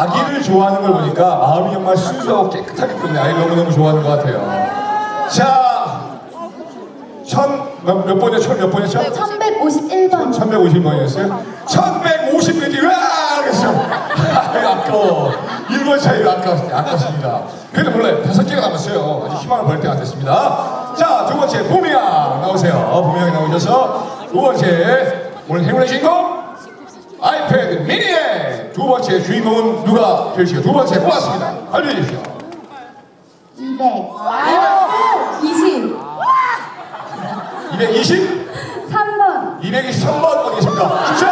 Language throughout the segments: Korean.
아기를 좋아하는 걸 보니까 마음이 정말 순수하고 깨끗하기 때문에 아이를 너무너무 좋아하는 것 같아요. 자, 천, 몇, 몇 번이요? 천몇 번이었죠? 1151번. 1150번이었어요? 1150번이 와! 그랬어. 아, 아까워. 1번 차이가 아깝, 아깝습니다. 그래도 몰라요. 다섯 개가 남았어요. 아직 희망을 벌 때가 됐습니다. 자, 두 번째, 보미양 나오세요. 보미양이 나오셔서 두 번째, 오늘 행운의 주인공, 아이패드 미니의 두 번째 주인공은 누가 되시죠? 두 번째 뽑았습니다. 알려주십시오. 200. 20. 220, 3번. 223번 어디 계십니까? 주차!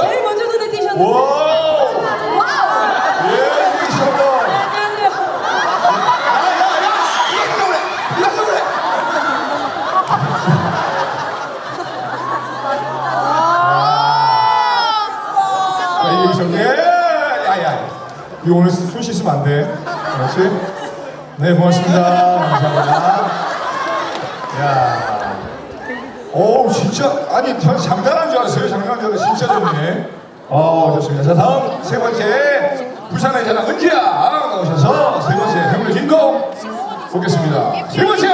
제일 먼저 눈에 띄셨는데. 와! 와우. 예, 223번. 안녕하세요. 아, 이게 있었네. 야야. 이 오늘 손 씻으면 안 돼. 그렇지? 네, 고맙습니다. 감사합니다. 야. 오, 진짜. 아니, 전 장난한 줄 알았어요. 장난한 줄 알았어요. 진짜 좋네. 어, 좋습니다. 자, 다음 세 번째. 부산의 자랑 은지야 나오셔서 세 번째 행운의 주인공 보겠습니다. 세 번째.